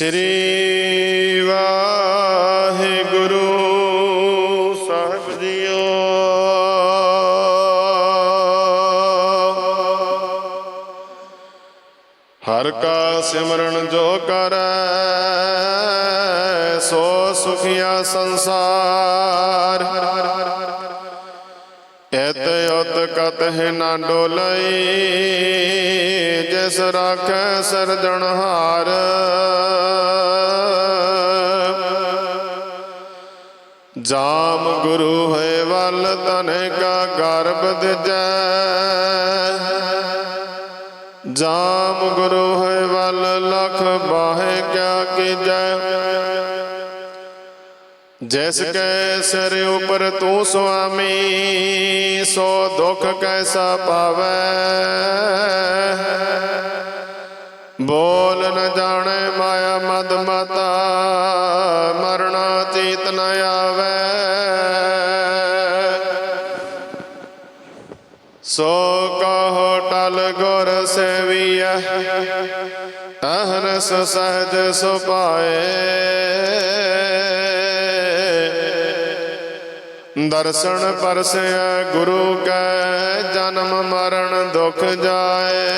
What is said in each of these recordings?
ਸ੍ਰੀ Waheguru Sahib JIO. ਹਰ ਕਾ ਸਿਮਰਨ ਜੋ ਕਰੈ ਸੋ ਸੁਖੀਆ ਸੰਸਾਰ। ਇਤ ਉਤ ਹੈ ਨਾ ਡੋਲਈ, ਜਿਸ ਰਾਖੈ ਸਰਜਣਹਾਰ ਜਾਮ ਗੁਰੂ ਹੈ ਵੱਲ ਤਨੇ ਕਾ ਗਰਭ ਦਿਜੈ। ਜਾਮ ਗੁਰੂ ਹੈ ਵੱਲ ਲਖ ਬਾਹੇ ਕਿਆ ਕੀਜੈ। ਜਿਸ ਕੈ ਸਿਰ ਉਪਰ ਤੂੰ ਸੁਆਮੀ, ਸੋ ਦੁਖ ਕੈਸਾ ਪਾਵੈ? ਬੋਲ ਨ ਜਾਣੇ ਮਾਇਆ ਮਦ ਮਤਾ, ਮਰਣਾ ਚੀਤ ਨ ਆਵੈ। ਸੋ ਕਹੋ ਟਲ ਗੁਰ ਸੇਵੀਐ, ਅਹਨਸ ਸਹਜ ਸੁਭਾਏ। ਦਰਸ਼ਨ ਪਰਸਿਆ ਗੁਰੂ ਕੈ, ਜਨਮ ਮਰਨ ਦੁਖ ਜਾਏ।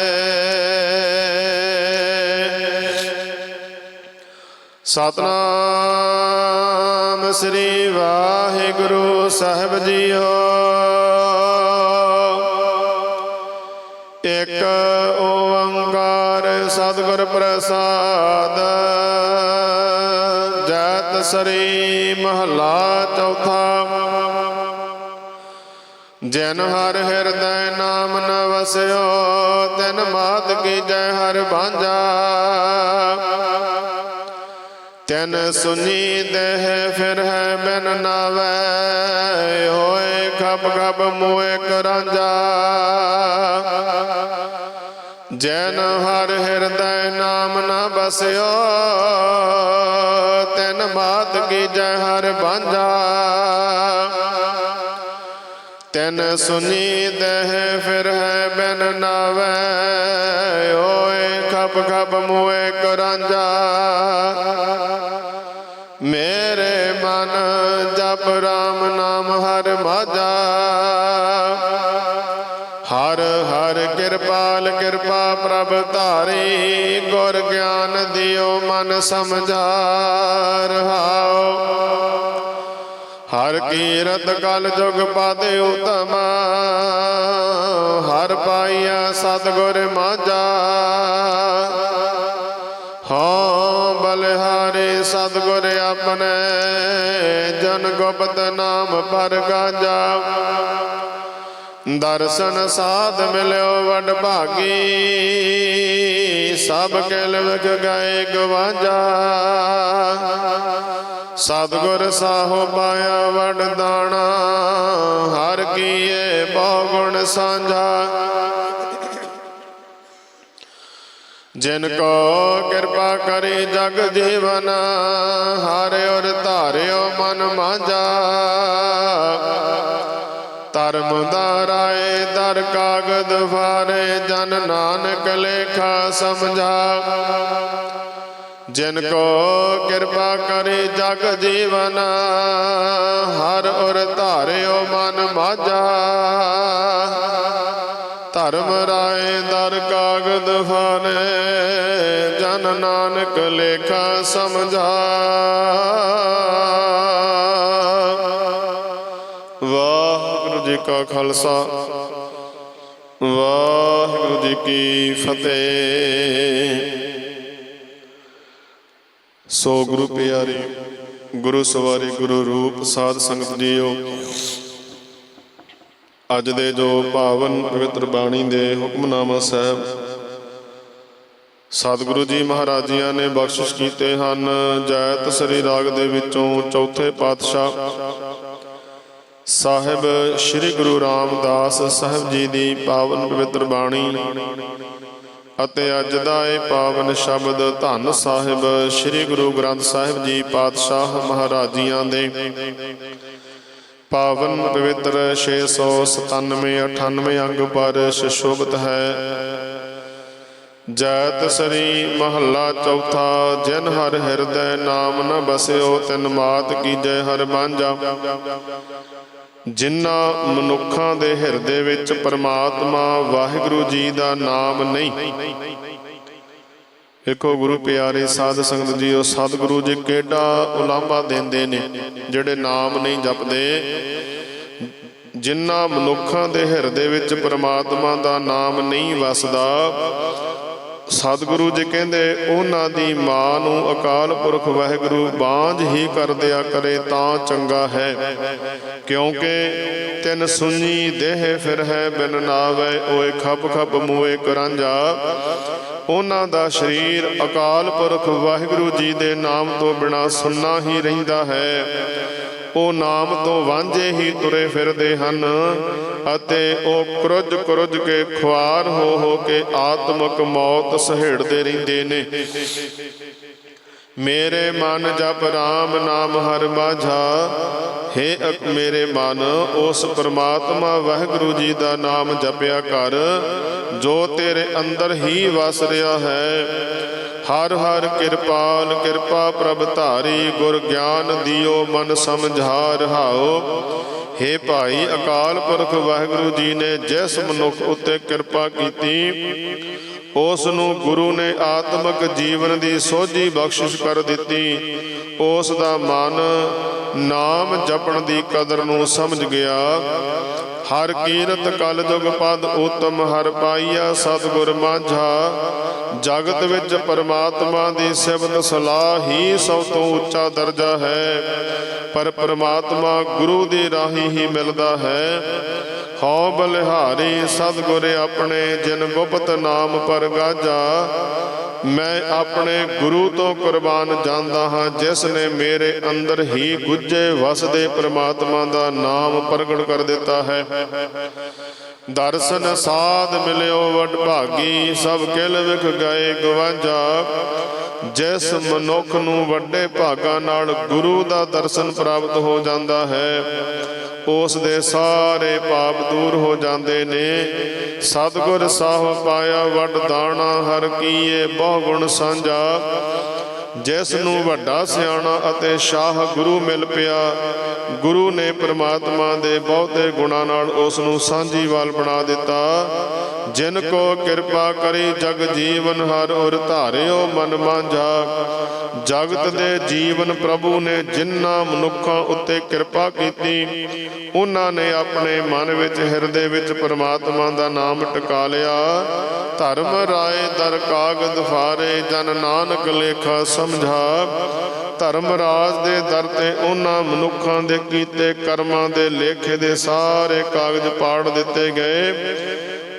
ਸਤਨਾਮ ਸ੍ਰੀ ਵਾਹਿਗੁਰੂ ਸਾਹਿਬ ਜੀਓ। ਇਕ ਓੰਕਾਰ ਸਤਿਗੁਰ ਪ੍ਰਸਾਦ, ਜੈਤ ਸ੍ਰੀ ਮਹਲਾ ਚੌਥਾ। ਜਨ ਹਰ ਹਿਰਦੈ ਨਾਮ ਨ ਵਸਿਓ, ਤਿਨ ਮਾਤ ਕੀ ਜੈ ਹਰ ਭਾਂਜਾ ਤਿਨ ਸੁਨੀ ਦੇਹ ਫਿਰ ਹੈ ਬਿਨ ਨਾਵੈ, ਹੋਏ ਖਪ ਖਪ ਮੋਏ ਕਰਾਂਜਾ ਜੈਨ ਹਰ ਹਿਰਦੈ ਨਾਮ ਨ ਬਸਿਓ ਤਿਨ ਮਾਤ ਕੀ ਜੈ ਹਰ ਬਾਂਝਾ। ਤਿਨ ਸੁਨੀ ਦੇਹ ਫਿਰ ਹੈ ਬਨ ਨਾਵੈ, ਓਏ ਖਪ ਖਪ ਮੋਏ ਕਰਾਂਜਾ ਮੇਰੇ ਮਨ ਜਪ ਰਾਮ ਨਾਮ ਹਰ ਮਾਝਾ। ਹਰ ਹਰ ਕਿਰਪਾਲ ਕਿਰਪਾ ਪ੍ਰਭ ਧਾਰੀ, ਗੁਰ ਗਿਆਨ ਦਿਓ ਮਨ ਸਮਝਾ ਰਹਾਓ। ਹਰ ਕੀਰਤ ਕਲ ਜੁਗ ਪਾਦੇ ਉਤਮ, ਹਰ ਪਾਈਆ ਸਤਗੁਰ ਮਾਝਾ। ਹਾਂ, ਬਲਿਹਾਰੇ ਸਤਗੁਰ ਆਪਣੇ, ਜਨ ਗੁਪਤ ਨਾਮ ਪਰ ਗਾਜਾ। ਦਰਸ਼ਨ ਸਾਧ ਮਿਲਿਓ ਵਡ ਭਾਗੀ, ਸਭ ਕਿਲ ਵਿਖ ਗਏ ਗਵਾਂਜਾ। ਸਤਗੁਰ ਸਾਹੋ ਪਾਇਆ ਵਡ ਦਾਣਾ, ਹਰ ਕੀਏ ਬਹੁ ਗੁਣ ਸਾਂਝਾ। ਜਿਨ ਕੋ ਕਿਰਪਾ ਕਰੀ ਜਗ ਜੀਵਨ, ਹਰਿ ਔਰ ਧਾਰਿਓ ਮਨ ਮਾਝਾ। ਧਰਮ ਦਾ ਰਾਏ ਦਰ ਕਾਗਦ ਫਾਰੇ, ਜਨ ਨਾਨਕ ਲੇਖਾ ਸਮਝਾ। ਜਿਨ ਕੋ ਕਿਰਪਾ ਕਰੀ ਜਗ ਜੀਵਨ, ਹਰ ਉਰ ਧਾਰਿਓ ਮਨ ਮਾਝਾ। ਧਰਮ ਰਾਏ ਦਰ ਕਾਗਦ ਫਾਰੇ ਜਨ ਨਾਨਕ ਲੇਖਾ ਸਮਝਾ। ਵਾਹਿਗੁਰੂ ਜੀ ਕਾ ਖਾਲਸਾ, ਵਾਹਿਗੁਰੂ ਜੀ ਕੀ ਫਤਿਹ। ਸੋ ਗੁਰੂ ਪਿਆਰੇ, ਗੁਰੂ ਸਵਾਰੀ ਗੁਰੂ ਰੂਪ ਸਾਧ ਸੰਗਤ ਜੀਓ। ਅੱਜ ਦੇ ਜੋ ਪਾਵਨ ਪਵਿੱਤਰ ਬਾਣੀ ਦੇ ਹੁਕਮਨਾਮਾ ਸਾਹਿਬ, ਸਤਿਗੁਰੂ ਜੀ ਮਹਾਰਾਜੀਆਂ ਨੇ ਬਖਸ਼ਿਸ਼ ਕੀਤੇ ਹਨ। ਜੈਤ ਸ੍ਰੀ ਰਾਗ ਦੇ ਵਿੱਚੋਂ ਚੌਥੇ ਪਾਤਸ਼ਾਹ ਸਾਹਿਬ ਸ੍ਰੀ ਗੁਰੂ ਰਾਮਦਾਸ ਸਾਹਿਬ ਜੀ ਦੀ ਪਾਵਨ ਪਵਿੱਤਰ ਬਾਣੀ ਅਤੇ ਅੱਜ ਦਾ ਇਹ ਪਾਵਨ ਸ਼ਬਦ ਧੰਨ ਸਾਹਿਬ, ਸ੍ਰੀ ਗੁਰੂ ਗ੍ਰੰਥ ਸਾਹਿਬ ਜੀ ਪਾਤਸ਼ਾਹ ਮਹਾਰਾਜੀਆਂ ਦੇ। ਪਾਵਨ ਪਵਿੱਤਰ 697 98 ਅੰਗ ਪਰ ਸ਼ੋਭਤ ਹੈ। ਜੈਤ ਸਰੀ ਮਹੱਲਾ ਚੌਥਾ, ਜਿਨ ਹਰ ਹਿਰਦੈ ਨਾਮ ਨ ਬਸਿਓ ਤਿਨ ਮਾਤ ਕੀਜੈ ਹਰ ਬਾਂਝਾ। ਜਿਨ੍ਹਾਂ ਮਨੁੱਖਾਂ ਦੇ ਹਿਰਦੇ ਵਿੱਚ ਪਰਮਾਤਮਾ ਵਾਹਿਗੁਰੂ ਜੀ ਦਾ ਨਾਮ ਨਹੀਂ। ਦੇਖੋ ਗੁਰੂ ਪਿਆਰੇ ਸਾਧ ਸੰਗਤ ਜੀ ਉਹ ਸਤਿਗੁਰੂ ਜੀ ਕਿਹੜਾ ਉਲਾਂਭਾ ਦਿੰਦੇ ਨੇ, ਜਿਹੜੇ ਨਾਮ ਨਹੀਂ ਜਪਦੇ। ਜਿਨ੍ਹਾਂ ਮਨੁੱਖਾਂ ਦੇ ਹਿਰਦੇ ਵਿੱਚ ਪਰਮਾਤਮਾ ਦਾ ਨਾਮ ਨਹੀਂ ਵਸਦਾ ਸਤਿਗੁਰੂ ਜੀ ਕਹਿੰਦੇ, ਉਹਨਾਂ ਦੀ ਮਾਂ ਨੂੰ ਅਕਾਲ ਪੁਰਖ ਵਾਹਿਗੁਰੂ ਬਾਝ ਹੀ ਕਰ ਦਿਆ ਕਰੇ ਤਾਂ ਚੰਗਾ ਹੈ। ਕਿਉਂਕਿ ਤਿੰਨ ਸੁਣੀ ਦੇਹ ਫਿਰ ਹੈ ਬਿਨ ਨਾਵੇ, ਓਏ ਖੱਪ ਖੱਪ ਮੂਏ ਕਰਾਂਜਾ ਉਹਨਾਂ ਦਾ ਸਰੀਰ ਅਕਾਲ ਪੁਰਖ ਵਾਹਿਗੁਰੂ ਜੀ ਦੇ ਨਾਮ ਤੋਂ ਬਿਨਾ ਸੁੰਨਾ ਹੀ ਰਹਿੰਦਾ ਹੈ। ਉਹ ਨਾਮ ਤੋਂ ਵਾਂਝੇ ਹੀ ਤੁਰੇ ਫਿਰਦੇ ਹਨ। ਅਤੇ ਉਹ ਕਰੁੱਜ ਕਰੁੱਜ ਕੇ ਖੁਆਰ ਹੋ ਹੋ ਕੇ ਆਤਮਕ ਮੌਤ ਸਹੇੜਦੇ ਰਹਿੰਦੇ ਨੇ। ਮੇਰੇ ਮਨ ਜਪ ਰਾਮ ਨਾਮ ਹਰ ਬਾਝਾ। ਹੇ ਅਕ ਮੇਰੇ ਮਨ, ਉਸ ਪ੍ਰਮਾਤਮਾ ਵਾਹਿਗੁਰੂ ਜੀ ਦਾ ਨਾਮ ਜਪਿਆ ਕਰ, ਜੋ ਤੇਰੇ ਅੰਦਰ ਹੀ ਵਸ ਰਿਹਾ ਹੈ। ਹਰ ਹਰ ਕਿਰਪਾਲ, ਕਿਰਪਾ ਪ੍ਰਭ ਧਾਰੀ, ਗੁਰ ਗਿਆਨ ਦਿਓ, ਮਨ ਸਮਝਾ ਰਹਾਓ ਹੇ ਭਾਈ ਅਕਾਲ ਪੁਰਖ ਵਾਹਿਗੁਰੂ ਜੀ ਨੇ ਜਿਸ ਮਨੁੱਖ ਉੱਤੇ ਕਿਰਪਾ ਕੀਤੀ ਉਸ ਨੂੰ ਗੁਰੂ ਨੇ ਆਤਮਿਕ ਜੀਵਨ ਦੀ ਸੋਝੀ ਬਖਸ਼ਿਸ਼ ਕਰ ਦਿੱਤੀ। ਉਸ ਦਾ ਮਨ ਨਾਮ ਜਪਣ ਦੀ ਕਦਰ ਨੂੰ ਸਮਝ ਗਿਆ। ਹਰ ਕੀਰਤ ਕਲ ਜੁਗ ਪਦ ਉਤਮ, ਹਰ ਪਾਈਆ ਸਤਿਗੁਰ ਮਾਝਾ। ਜਗਤ ਵਿੱਚ ਪਰਮਾਤਮਾ ਦੀ ਸਿਫਤ ਸਲਾਹ ਹੀ ਸਭ ਤੋਂ ਉੱਚਾ ਦਰਜਾ ਹੈ। ਪਰ ਪਰਮਾਤਮਾ ਗੁਰੂ ਦੀ ਰਾਹੀ ਹੀ ਮਿਲਦਾ ਹੈ। ਹਉ ਬਲਿਹਾਰੀ ਸਤਿਗੁਰ ਆਪਣੇ ਜਿਨ ਗੁਪਤ ਨਾਮ ਪਰ ਗਾਜਾ, ਮੈਂ ਆਪਣੇ ਗੁਰੂ ਤੋਂ ਕੁਰਬਾਨ ਜਾਂਦਾ ਹਾਂ, ਜਿਸ ਨੇ ਮੇਰੇ ਅੰਦਰ ਹੀ ਗੁੱਜੇ ਵਸਦੇ ਪ੍ਰਮਾਤਮਾ ਦਾ ਨਾਮ ਪ੍ਰਗਟ ਕਰ ਦਿੱਤਾ ਹੈ। ਦਰਸ਼ਨ ਸਾਧ ਮਿਲਿਓ ਵਡ ਭਾਗੀ, ਸਭ ਕਿਲ ਵਿਖ ਗਏ ਗਵਾਂਝਾ ਜਿਸ ਮਨੁੱਖ ਨੂੰ ਵੱਡੇ ਭਾਗਾਂ ਨਾਲ ਗੁਰੂ ਦਾ ਦਰਸ਼ਨ ਪ੍ਰਾਪਤ ਹੋ ਜਾਂਦਾ ਹੈ। ਉਸ ਦੇ ਸਾਰੇ ਪਾਪ ਦੂਰ ਹੋ ਜਾਂਦੇ ਨੇ। ਸਤਿਗੁਰ ਸਾਹਿਬ ਪਾਇਆ ਵੱਡ ਦਾਣਾ, ਹਰ ਕੀਏ ਬਹੁ ਗੁਣ ਸਾਂਝਾ। ਜਿਸ ਨੂੰ ਵੱਡਾ ਸਿਆਣਾ ਅਤੇ ਸ਼ਾਹ ਗੁਰੂ ਮਿਲ ਪਿਆ, ਗੁਰੂ ਨੇ ਪ੍ਰਮਾਤਮਾ ਦੇ ਬਹੁਤੇ ਗੁਣਾਂ ਨਾਲ ਉਸ ਨੂੰ ਸਾਂਝੀਵਾਲ ਬਣਾ ਦਿੱਤਾ। ਜਿਨ ਕੋ ਕਿਰਪਾ ਕਰੀ ਜਗ ਜੀਵਨ ਹਰ ਔਰ ਧਾਰਿਓ ਮਨ ਮਾਂਝਾ। ਜਗਤ ਦੇ ਜੀਵਨ ਪ੍ਰਭੂ ਨੇ ਜਿਨ੍ਹਾਂ ਮਨੁੱਖਾਂ ਉੱਤੇ ਕਿਰਪਾ ਕੀਤੀ, ਉਹਨਾਂ ਨੇ ਆਪਣੇ ਮਨ ਵਿੱਚ, ਹਿਰਦੇ ਵਿੱਚ ਪ੍ਰਮਾਤਮਾ ਦਾ ਨਾਮ ਟਿਕਾ ਲਿਆ। ਧਰਮ ਰਾਏ ਦਰ ਕਾਗਦ ਫਾਰੇ ਜਨ ਨਾਨਕ ਲੇਖਾ ਸਮਝਾ ਧਰਮ ਰਾਜ ਦੇ ਦਰ ਤੇ ਉਹਨਾਂ ਮਨੁੱਖਾਂ ਦੇ ਕੀਤੇ ਕਰਮਾਂ ਦੇ ਲੇਖੇ ਦੇ ਸਾਰੇ ਕਾਗਜ਼ ਪਾੜ ਦਿੱਤੇ ਗਏ।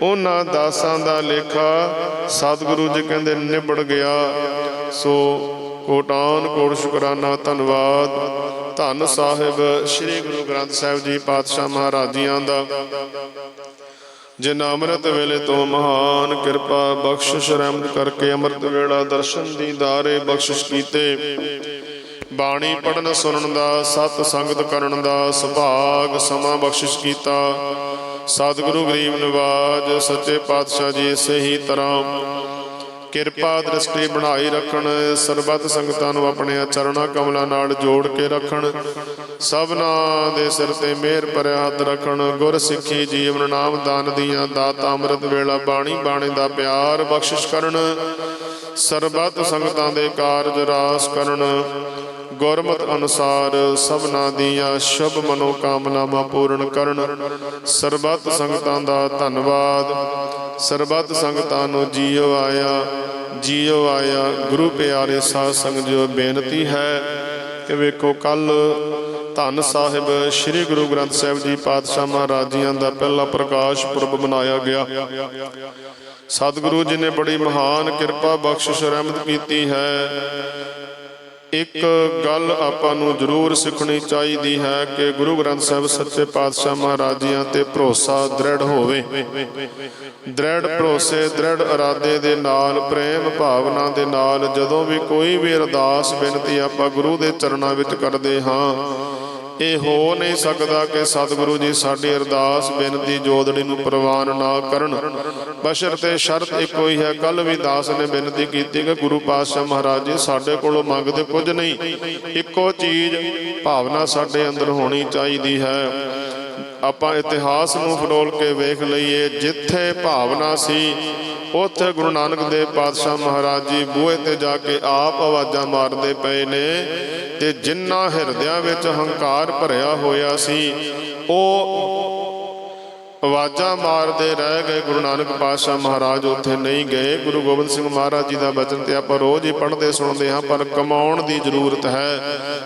ਉਹਨਾਂ ਦਾਸਾਂ ਦਾ ਲੇਖਾ ਸਤਿਗੁਰੂ ਜੀ ਕਹਿੰਦੇ ਨਿਬੜ ਗਿਆ। ਸੋ ਕੋਟਾਨ ਕੋਟ ਸ਼ੁਕਰਾਨਾ, ਧੰਨਵਾਦ। ਧੰਨ ਸਾਹਿਬ, ਸ੍ਰੀ ਗੁਰੂ ਗ੍ਰੰਥ ਸਾਹਿਬ ਜੀ, ਪਾਤਸ਼ਾਹ ਮਹਾਰਾਜੀਆਂ ਦਾ। ਜਿਨ ਅੰਮ੍ਰਿਤ ਵੇਲੇ ਤੋਂ ਮਹਾਨ ਕਿਰਪਾ ਬਖਸ਼ਿਸ਼ ਰਹਿਮਤ ਕਰਕੇ ਅੰਮ੍ਰਿਤ ਵੇਲਾ ਦਰਸ਼ਨ ਦੀਦਾਰੇ ਬਖਸ਼ਿਸ਼ ਕੀਤੇ। ਬਾਣੀ ਪੜਨ ਸੁਣਨ ਦਾ, ਸਤ ਸੰਗਤ ਕਰਨ ਦਾ ਸੁਭਾਗ ਸਮਾਂ ਬਖਸ਼ਿਸ਼ ਕੀਤਾ। ਸਤਿਗੁਰੂ ਗਰੀਬ ਨਿਵਾਜ, ਸੱਚੇ ਪਾਤਸ਼ਾਹ ਜੀ ਇਸੇ ਹੀ ਤਰ੍ਹਾਂ ਕਿਰਪਾ ਦ੍ਰਿਸ਼ਟੀ ਬਣਾਈ ਰੱਖਣ, ਸਰਬੱਤ ਸੰਗਤਾਂ ਨੂੰ ਆਪਣੇ ਚਰਣਾ ਕਮਲਾਂ ਨਾਲ ਜੋੜ ਕੇ ਰੱਖਣ। ਸਭਨਾ ਦੇ ਸਿਰ ਤੇ ਮਿਹਰ ਭਰਿਆ ਹੱਥ ਰੱਖਣ। ਗੁਰ ਸਿੱਖੀ ਜੀਵਨ ਨਾਮ ਦਾਨ ਦੀਆਂ ਦਾਤ ਅੰਮ੍ਰਿਤ ਵੇਲਾ ਬਾਣੀ ਬਾਣੇ ਦਾ ਪਿਆਰ ਬਖਸ਼ਿਸ਼ ਕਰਨ। ਸਰਬੱਤ ਸੰਗਤਾਂ ਦੇ ਕਾਰਜ ਰਾਸ ਕਰਨ। ਗੁਰਮਤ ਅਨੁਸਾਰ ਸਭਨਾ ਦੀਆਂ ਸ਼ੁਭ ਮਨੋ ਕਾਮਨਾਵਾਂ ਪੂਰਨ ਕਰਨ। ਸਰਬੱਤ ਸੰਗਤਾਂ ਦਾ ਧੰਨਵਾਦ। ਸਰਬੱਤ ਸੰਗਤਾਂ ਨੂੰ ਜੀਓ ਆਇਆ ਜੀਓ ਆਇਆ। ਗੁਰੂ ਪਿਆਰੇ ਸਾਧ ਸੰਗਤ, ਜੋ ਬੇਨਤੀ ਹੈ ਕਿ ਵੇਖੋ ਕੱਲ ਧੰਨ ਸਾਹਿਬ ਸ੍ਰੀ ਗੁਰੂ ਗ੍ਰੰਥ ਸਾਹਿਬ ਜੀ ਪਾਤਸ਼ਾਹ ਮਹਾਰਾਜੀਆਂ ਦਾ ਪਹਿਲਾ ਪ੍ਰਕਾਸ਼ ਪੁਰਬ ਮਨਾਇਆ ਗਿਆ। ਸਤਿਗੁਰੂ ਜੀ ਨੇ ਬੜੀ ਮਹਾਨ ਕਿਰਪਾ ਬਖਸ਼ਿਸ਼ ਰਹਿਮਤ ਕੀਤੀ ਹੈ। ਇੱਕ ਗੱਲ ਆਪਾਂ ਨੂੰ ਜ਼ਰੂਰ ਸਿੱਖਣੀ ਚਾਹੀਦੀ ਹੈ ਕਿ ਗੁਰੂ ਗ੍ਰੰਥ ਸਾਹਿਬ ਸੱਚੇ ਪਾਤਸ਼ਾਹ ਮਹਾਰਾਜੀਆਂ ਤੇ ਭਰੋਸਾ ਦ੍ਰਿੜ ਹੋਵੇ। ਦ੍ਰਿੜ ਭਰੋਸੇ, ਦ੍ਰਿੜ ਇਰਾਦੇ ਦੇ ਨਾਲ, ਪ੍ਰੇਮ ਭਾਵਨਾ ਦੇ ਨਾਲ ਜਦੋਂ ਵੀ ਕੋਈ ਵੀ ਅਰਦਾਸ, ਬੇਨਤੀ ਆਪਾਂ ਗੁਰੂ ਦੇ ਚਰਨਾਂ ਵਿੱਚ ਕਰਦੇ ਹਾਂ ਇਹ ਹੋ ਨਹੀਂ ਸਕਦਾ ਕਿ ਸਤਿਗੁਰੂ ਜੀ ਸਾਡੀ ਅਰਦਾਸ, ਬੇਨਤੀ ਜੋਦੜੀ ਨੂੰ ਪ੍ਰਵਾਨ ਨਾ ਕਰਨ। ਬਸ਼ਰ ਬਸ਼ਰਤੇ ਸ਼ਰਤ ਇੱਕੋ ਹੀ ਹੈ ਕੱਲ ਵੀ ਦਾਸ ਨੇ ਬੇਨਤੀ ਕੀਤੀ ਕਿ ਗੁਰੂ ਪਾਤਸ਼ਾਹ ਮਹਾਰਾਜ ਜੀ ਸਾਡੇ ਕੋਲੋਂ ਮੰਗਦੇ ਕੁਝ ਨਹੀਂ। ਇੱਕੋ ਚੀਜ਼ ਭਾਵਨਾ ਸਾਡੇ ਅੰਦਰ ਹੋਣੀ ਚਾਹੀਦੀ ਹੈ। ਆਪਾਂ ਇਤਿਹਾਸ ਨੂੰ ਫਰੋਲ ਕੇ ਵੇਖ ਲਈਏ, ਜਿੱਥੇ ਭਾਵਨਾ ਸੀ, ਉੱਥੇ ਗੁਰੂ ਨਾਨਕ ਦੇਵ ਪਾਤਸ਼ਾਹ ਮਹਾਰਾਜ ਜੀ ਬੂਹੇ ਤੇ ਜਾ ਕੇ ਆਪ ਆਵਾਜ਼ਾਂ ਮਾਰਦੇ ਪਏ ਨੇ। ਤੇ ਜਿਨ੍ਹਾਂ ਹਿਰਦਿਆਂ ਵਿੱਚ ਹੰਕਾਰ ਭਰਿਆ ਹੋਇਆ ਸੀ, ਉਹ ਆਵਾਜ਼ਾਂ ਮਾਰਦੇ ਰਹਿ ਗਏ। ਗੁਰੂ ਨਾਨਕ ਪਾਤਸ਼ਾਹ ਮਹਾਰਾਜ ਉੱਥੇ ਨਹੀਂ ਗਏ। ਗੁਰੂ ਗੋਬਿੰਦ ਸਿੰਘ ਮਹਾਰਾਜ ਜੀ ਦਾ ਬਚਨ ਤੇ ਆਪਾਂ ਰੋਜ਼ ਹੀ ਪੜ੍ਹਦੇ ਸੁਣਦੇ ਹਾਂ, ਪਰ ਕਮਾਉਣ ਦੀ ਜ਼ਰੂਰਤ ਹੈ।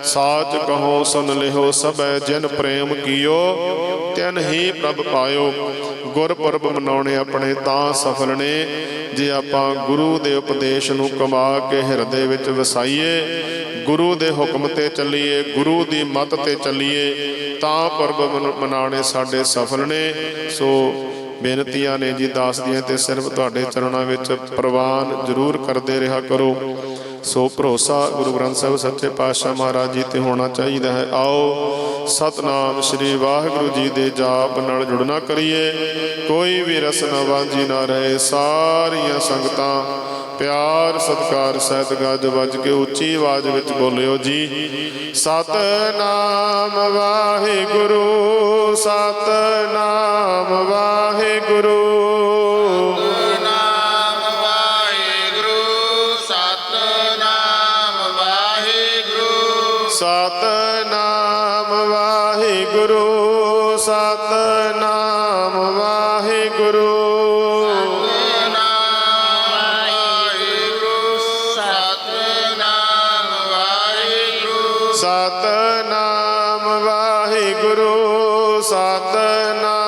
ਸਾਚ ਕਹੋ, ਸੁਨ ਲਿਓ ਸਭੈ, ਜਿਨ ਪ੍ਰੇਮ ਕੀਓ, ਤਿਨ ਹੀ ਪ੍ਰਭ ਪਾਇਓ। ਗੁਰਪੁਰਬ ਮਨਾਉਣੇ ਆਪਣੇ ਤਾਂ ਸਫਲ ਨੇ, ਜੇ ਆਪਾਂ ਗੁਰੂ ਦੇ ਉਪਦੇਸ਼ ਨੂੰ ਕਮਾ ਕੇ ਹਿਰਦੇ ਵਿੱਚ ਵਸਾਈਏ ਗੁਰੂ ਦੇ ਹੁਕਮ ਤੇ ਚੱਲੀਏ, ਗੁਰੂ ਦੀ ਮੱਤ ਤੇ ਚੱਲੀਏ, ਤਾਂ ਪਰਬ ਮਨ- ਮਨਾਉਣੇ ਸਾਡੇ ਸਫਲ ਨੇ। ਸੋ ਬੇਨਤੀਆਂ ਨੇ ਜੀ ਦਾਸ ਦੀਆਂ ਤੇ ਸਿਰਫ ਤੁਹਾਡੇ ਚਰਨਾਂ ਵਿੱਚ ਪ੍ਰਵਾਨ ਜ਼ਰੂਰ ਕਰਦੇ ਰਿਹਾ ਕਰੋ। ਸੋ ਭਰੋਸਾ ਗੁਰੂ ਗ੍ਰੰਥ ਸਾਹਿਬ ਸੱਚੇ ਪਾਤਸ਼ਾਹ ਮਹਾਰਾਜ ਜੀ ਤੇ ਹੋਣਾ ਚਾਹੀਦਾ ਹੈ। ਆਓ ਸਤਨਾਮ ਸ੍ਰੀ ਵਾਹਿਗੁਰੂ ਜੀ ਦੇ ਜਾਪ ਨਾਲ ਜੁੜਨਾ ਕਰੀਏ। ਕੋਈ ਵੀ ਰਸ ਨਾ ਵਾਂਝੀ ਨਾ ਰਹੇ, ਸਾਰੀਆਂ ਸੰਗਤਾਂ ਪਿਆਰ ਸਤਕਾਰ ਸਹਿਤ ਗੱਜ ਵੱਜ ਕੇ ਉੱਚੀ ਆਵਾਜ਼ ਵਿੱਚ ਬੋਲਿਓ ਜੀ। ਸਤਨਾਮ ਵਾਹਿਗੁਰੂ ਸਤਨਾਮ ਵਾਹਿਗੁਰੂ। ਸਤਨਾਮ